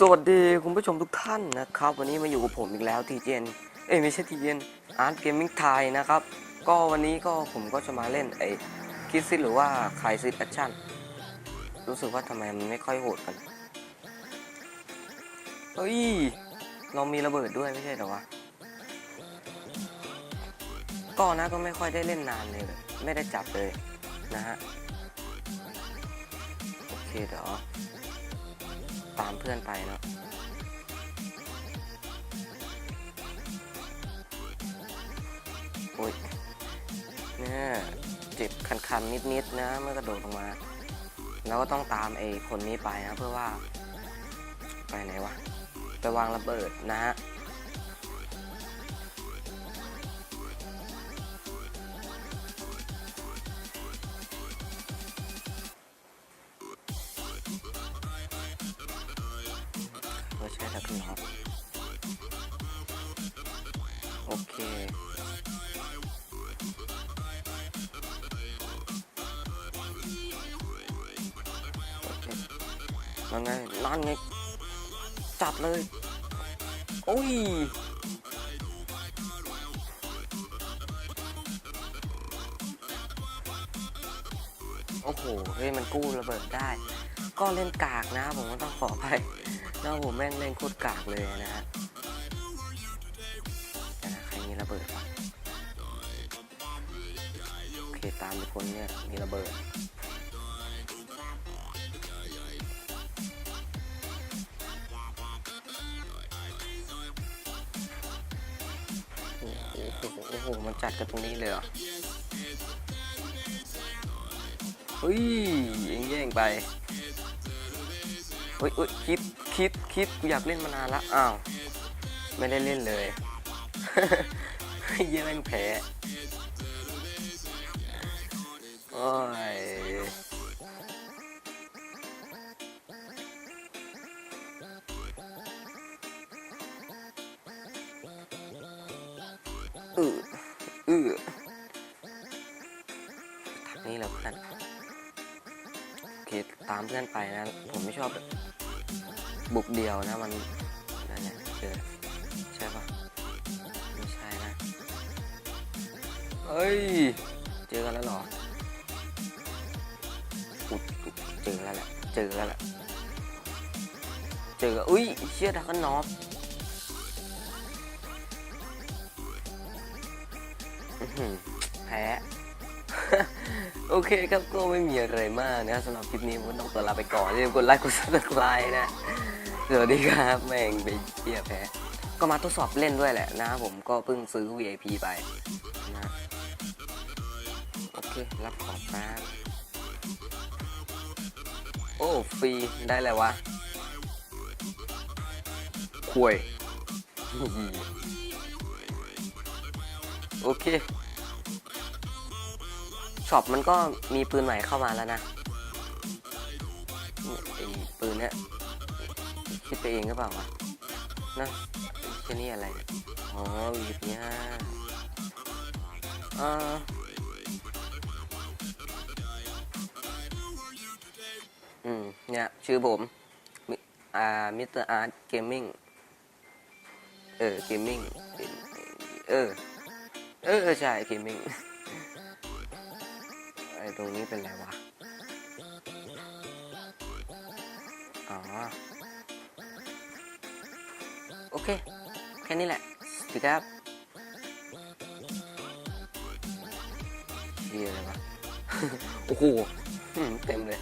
สวัสดีคุณผู้ชมทุกท่านนะครับ วันนี้มาอยู่กับผมอีกแล้วทีเจนเอ้ยไม่ใช่ทีเจนอาร์ตเกมมิ่งไทยนะครับ ก็วันนี้ก็ผมก็จะมาเล่นไอ้คิดซิหรือว่าคลายซิแอคชั่นรู้สึกว่าทำไมมันไม่ค่อยโหดกันเฮ้ย เรามีระเบิดด้วยไม่ใช่เหรอวะก็นะก็ไม่ค่อยได้เล่นนานเลยไม่ได้จับเลยนะฮะโอเคเดี๋ยว ตามเพื่อนไปเนาะโอ้ยเนี่ยเจ็บคันๆนิดๆนะเมื่อกระโดดลงมาแล้วก็ต้องตามไอ้คนนี้ไปนะเพื่อว่า ไปไหนวะ ไปวางระเบิดนะฮะ เราใช้ทับน็อตโอเคโอเคนั่นไงลั่นไงจัดเลย โอ้ย โอ้โหเฮ้ยมันกู้ระเบิดได้ ก็เล่นกากนะ ผมก็ต้องขอไปนะผมแม่งเล่นโคตรกากเลยนะฮะใครมีระเบิดวะโอเคตามไปคนเนี่ยมีระเบิดโอ้โหโอ้โห มันจัดกันตรงนี้เลยเหรอ เฮ้ยยิงแย่งไปเฮ้ยเฮ้ยคิดคิดคิดกูอยากเล่นมานานละอ้าวไม่ได้เล่นเลยเยี่ยแม่งแพ้โอ้ยอืออือ ตามเพื่อนไปนะ ผมไม่ชอบแบบบุกเดียวนะมันนั่นเนี่ยเจอใช่ปะไม่ใช่นะเฮ้ย เจอกันแล้วหรออุดเจอแล้วแหละ เจอแล้วแหละ เจออุ้ยเชี่ยดักกันอฟอื้อหือแพ้ โอเคครับก็ไม่มีอะไรมากนะสำหรับคลิปนี้ผมต้องตัวลาไปก่อนอย่าลืมกดไลค์กดซับสไครต์นะสวัสดีครับแม่งไปเชี่ยแพ้ก็มาทดสอบเล่นด้วยแหละนะผมก็เพิ่งซื้อ VIP ไปนะโอเครับของแป๊บโอ้ฟรีได้เลยวะคุยโอเค ช็อปมันก็มีปืนใหม่เข้ามาแล้วนะเนี่ยไอ้ปืนเนี้ยคิดไปเองหรือเปล่าวะนะแค่นี้อะไร อ๋อวีพีห้าอ่าอืม เนี่ย ชื่อผมมิอ่า มิสเตอร์อาร์ตเกมมิ่ง เออ เกมมิ่ง เออ เออ ใช่ เกมมิ่ง ตรงนี้เป็นไรวะ อ๋อ โอเค แค่นี้แหละสวัสดีครับเรียอะไรวะ โอ้โห เต็มเลย